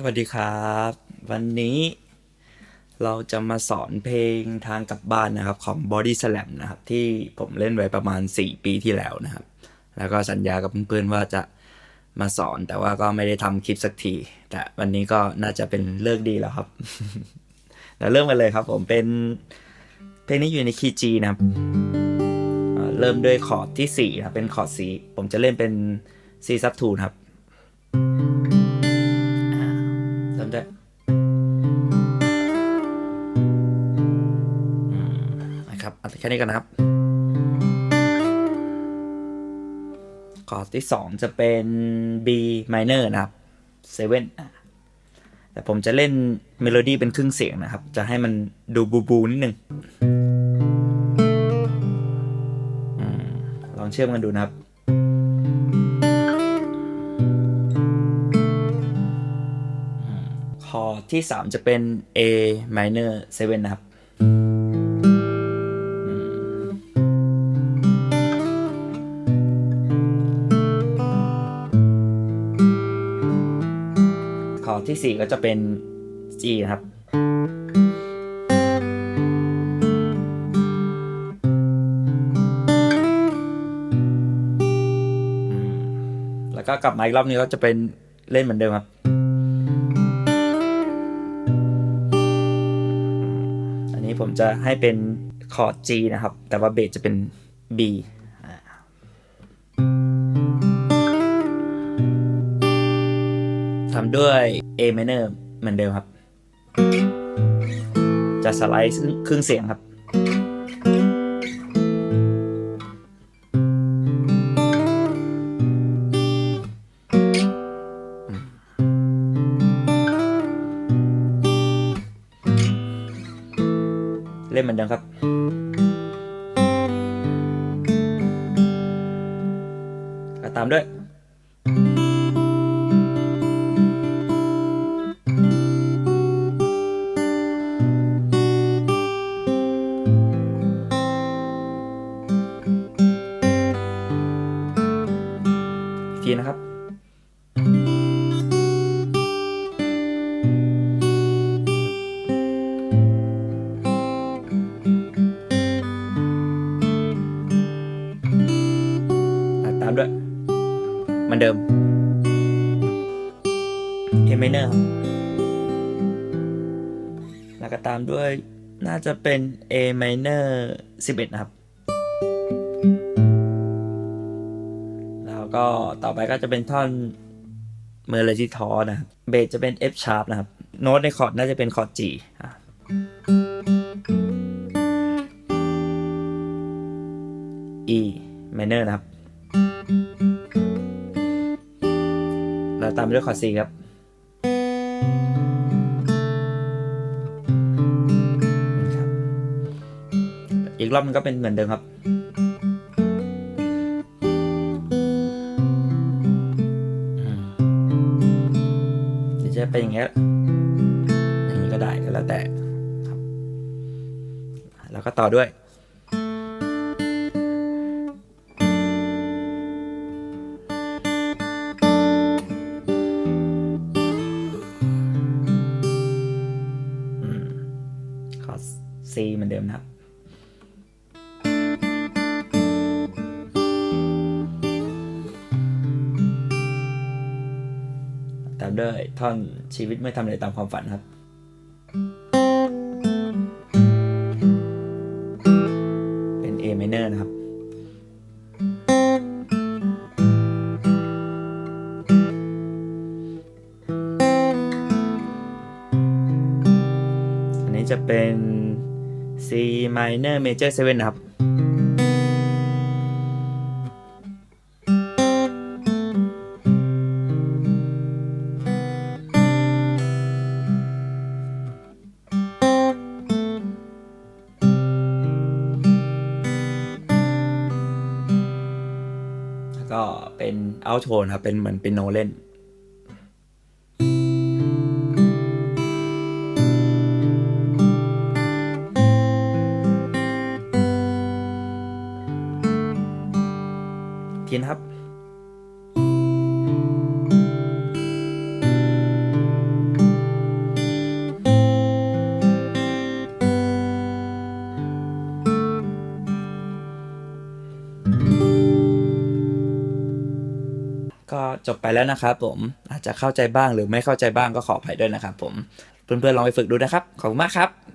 สวัสดีครับ วันนี้เราจะมาสอนเพลงทางกลับบ้านนะครับของ Body Slam นะครับ ที่ผมเล่นไว้ประมาณ 4 ปีที่แล้วนะครับ แล้วก็สัญญากับเพื่อนๆว่าจะมาสอนแต่ว่าก็ไม่ได้ทำคลิปสักที แต่วันนี้ก็น่าจะเป็นเลิกดีแล้วครับแล้วเริ่มกันเลยครับผมเป็นเพลงนี้อยู่ในคีย์ G นะครับเริ่มด้วยคอร์ดที่4นะเป็นคอร์ด C ผมจะเล่นเป็น C sub 2นะครับ เริ่มด้นะครับเอาแค่นี้กันนะครับคอร์ดที่สองจะเป็น B minor นะครับ7อะแต่ผมจะเล่นเมโลดี้เป็นครึ่งเสียงนะครับ จะให้มันดูบูบูนิดนึงลองเชื่อมกันดูนะครับ คอที่ 3 จะเป็น A minor 7 นะครับ คอที่ 4 ก็จะเป็น G นะครับแล้วก็กลับมาอีกรอบนี้ก็จะเป็นเล่นเหมือนเดิมครับ ผมจะให้เป็นคอร์ด G นะครับ แต่ว่าเบสจะเป็น B ทำด้วย A minor เหมือนเดิมครับ จะสไลด์ครึ่งเสียงครับ เหมือนเดิมครับ ตามด้วย มันเดิม A minor ครับแล้วก็ตามด้วยน่าจะเป็น A minor 11 นะครับ แล้วก็ต่อไปก็จะเป็นท่อนเมอร์เลจิทอนะครับเบสจะเป็น F sharp นะครับ โน้ตในคอร์ดน่าจะเป็นคอร์ด G อะ E minor นะครับ ตามด้วยคอร์ด C ครับครับอีกรอบมันก็เป็นเหมือนเดิมครับ จะเป็นอย่างเงี้ยอย่างนี้ก็ได้ก็แล้วแต่ครับ แล้วก็ต่อด้วย เหมือนเดิมนะครับตามด้วยท่อนชีวิตไม่ทำอะไรตามความฝันครับ เป็น A minor นะครับ อันนี้จะเป็น C minor major 7นะครับแล้วก็เป็น out tone ครับ เป็นเหมือนเป็นโนเล่น ทีนะครับก็จบไปแล้วนะครับผมอาจจะเข้าใจบ้างหรือไม่เข้าใจบ้างก็ขออภัยด้วยนะครับผม เพื่อนๆลองไปฝึกดูนะครับ ขอบคุณมากครับ